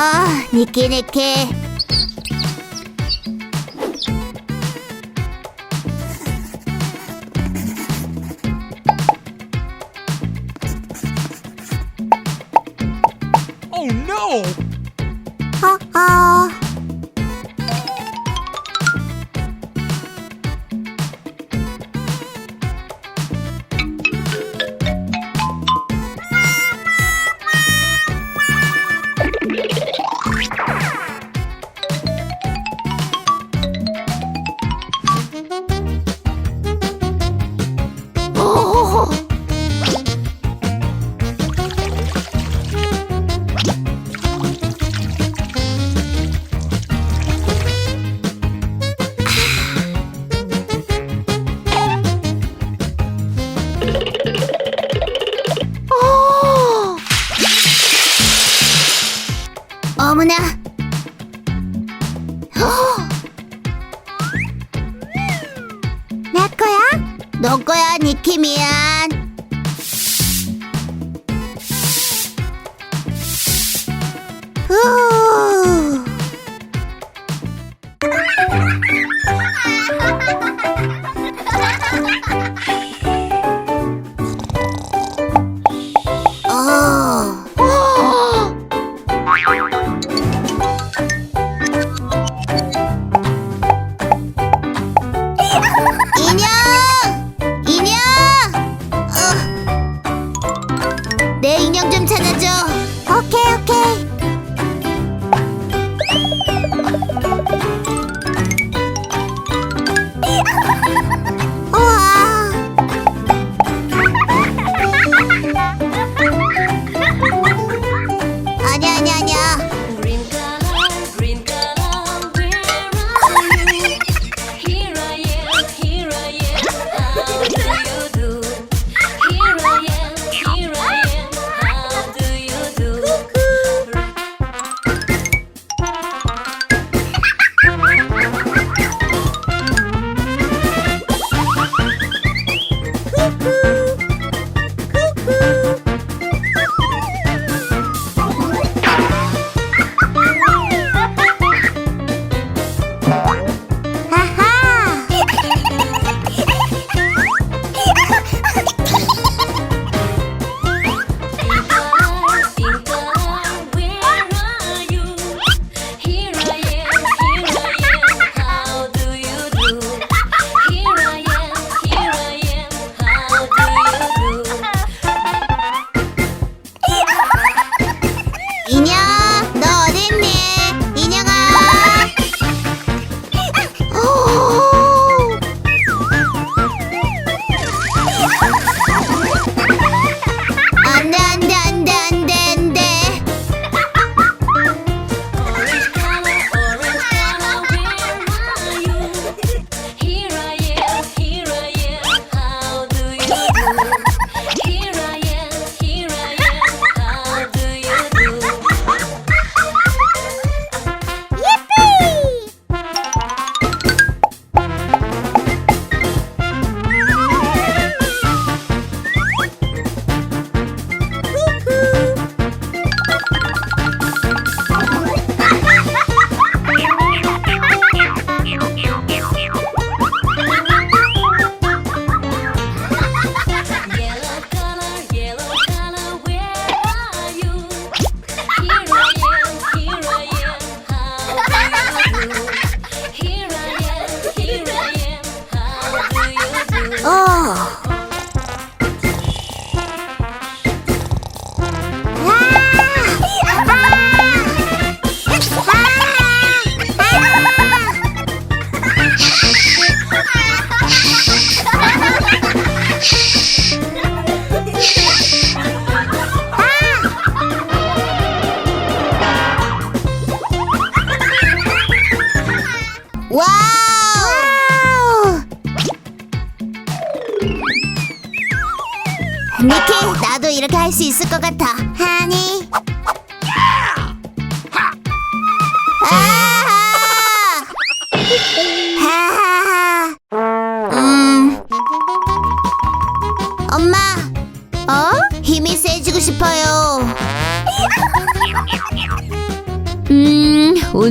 ああニケニケ。 너무나. 내 거야? 너 거야 니키 미안. Ooh.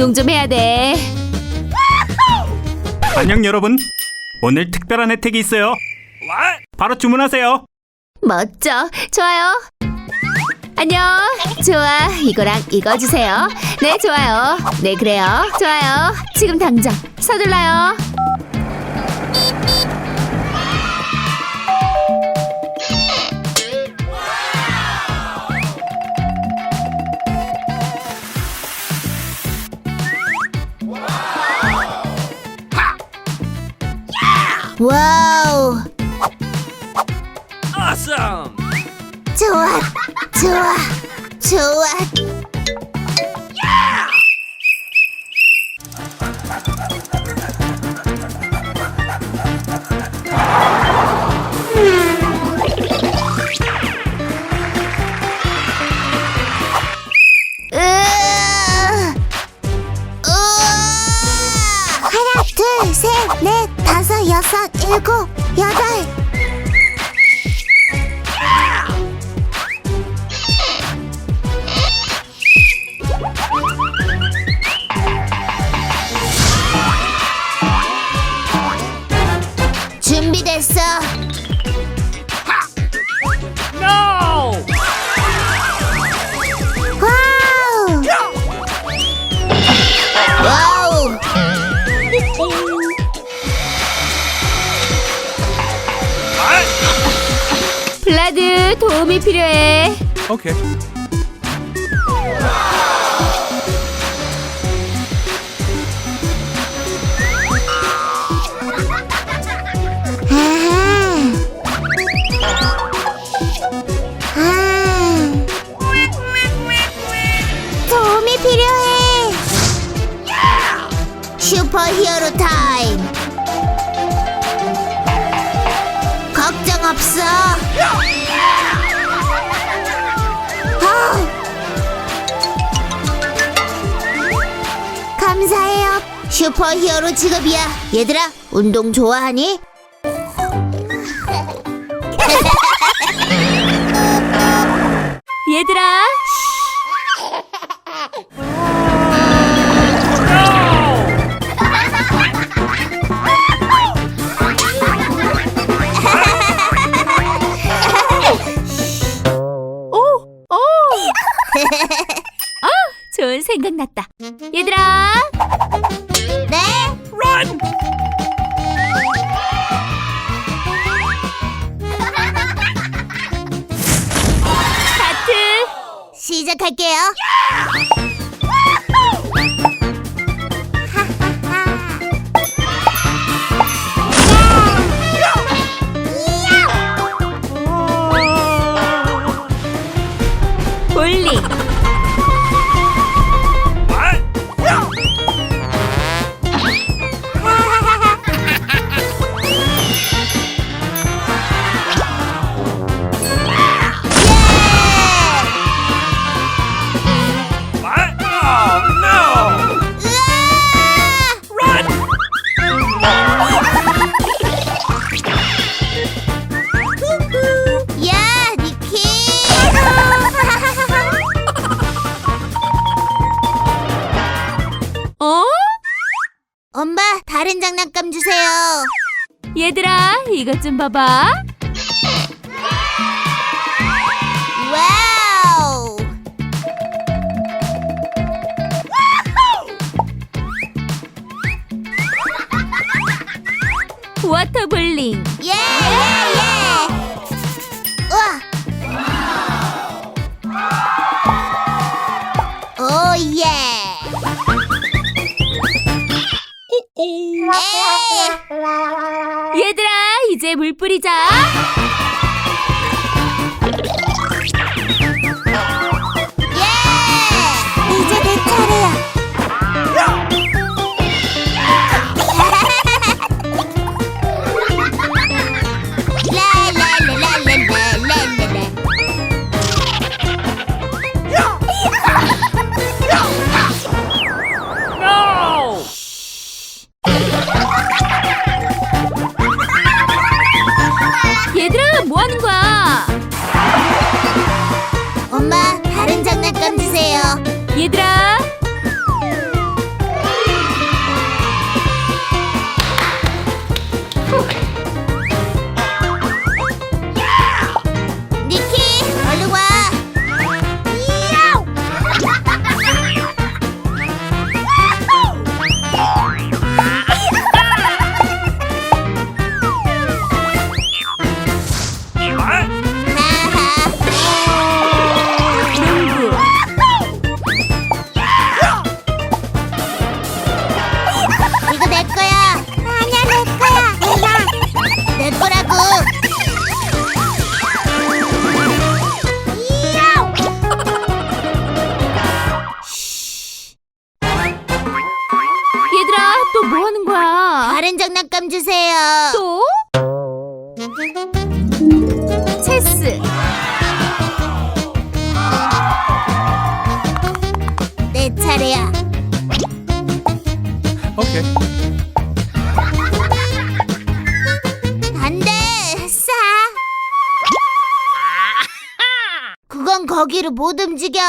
운동 좀 해야 돼. 안녕 여러분. 오늘 특별한 혜택이 있어요. 바로 주문하세요. 멋져. 좋아요. 안녕. 좋아. 이거랑 이거 주세요. 네, 좋아요. 네, 그래요. 좋아요. 지금 당장 서둘러요. 와우. 좋아, 좋아, 좋아. 으아! 오 슈퍼히어로 직업이야. 얘들아, 운동 좋아하니? 얘들아. 오, 오. 어, 좋은 생각 났다. Three. 장난감 주세요. 얘들아, 이것 좀 봐봐. 물 뿌리자. Okay. 거기를 못 움직여.